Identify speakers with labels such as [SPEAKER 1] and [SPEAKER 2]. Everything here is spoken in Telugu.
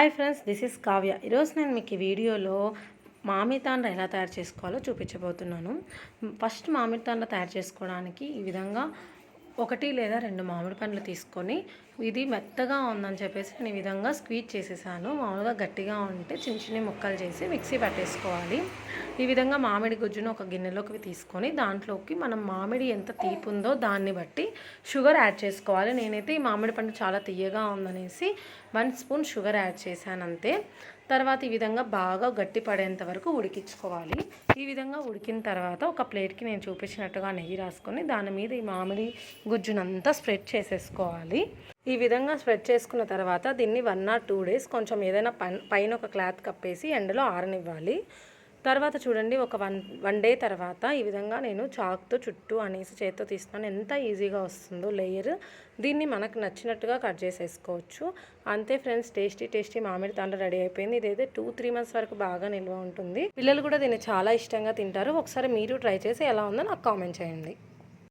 [SPEAKER 1] Hi friends this is Kavya ఈరోజు నేను మీకు ఈ వీడియోలో మామిడితాండ్ర ఎలా తయారు చేసుకోవాలో చూపించబోతున్నాను. ఫస్ట్ మామిడి తాండ్ర తయారు చేసుకోవడానికి ఈ విధంగా ఒకటి లేదా రెండు మామిడి పండ్లు తీసుకొని ఇది మెత్తగా ఉందని చెప్పేసి నేను ఈ విధంగా స్క్వీజ్ చేసేసాను. మామూలుగా గట్టిగా ఉంటే చిన్న చిన్న ముక్కలు చేసి మిక్సీ పట్టేసుకోవాలి. ఈ విధంగా మామిడి గుజ్జును ఒక గిన్నెలోకి తీసుకొని దాంట్లోకి మనం మామిడి ఎంత తీపి ఉందో దాన్ని బట్టి షుగర్ యాడ్ చేసుకోవాలి. నేనైతే ఈ మామిడి పండు చాలా తీయగా ఉందనేసి వన్ స్పూన్ షుగర్ యాడ్ చేశాను అంతే. తర్వాత ఈ విధంగా బాగా గట్టి పడేంత వరకు ఉడికించుకోవాలి. ఈ విధంగా ఉడికిన తర్వాత ఒక ప్లేట్కి నేను చూపించినట్టుగా నెయ్యి రాసుకొని దాని మీద ఈ మామిడి గుజ్జునంతా స్ప్రెడ్ చేసేసుకోవాలి. ఈ విధంగా స్ప్రెడ్ చేసుకున్న తర్వాత దీన్ని వన్ ఆర్ టూ డేస్ కొంచెం ఏదైనా పైన ఒక క్లాత్ కప్పేసి ఎండలో ఆరనివ్వాలి. తర్వాత చూడండి ఒక వన్ వన్ డే తర్వాత ఈ విధంగా నేను చాక్తో చుట్టూ అనేసి చేత్తో తీస్తున్నాను. ఎంత ఈజీగా వస్తుందో లేయర్. దీన్ని మనకు నచ్చినట్టుగా కట్ చేసేసుకోవచ్చు. అంతే ఫ్రెండ్స్ టేస్టీ టేస్టీ మామిడి తాండ్ర రెడీ అయిపోయింది. ఇదైతే టూ త్రీ మంత్స్ వరకు బాగా నిల్వ ఉంటుంది. పిల్లలు కూడా దీన్ని చాలా ఇష్టంగా తింటారు. ఒకసారి మీరు ట్రై చేసి ఎలా ఉందో నాకు కామెంట్ చేయండి.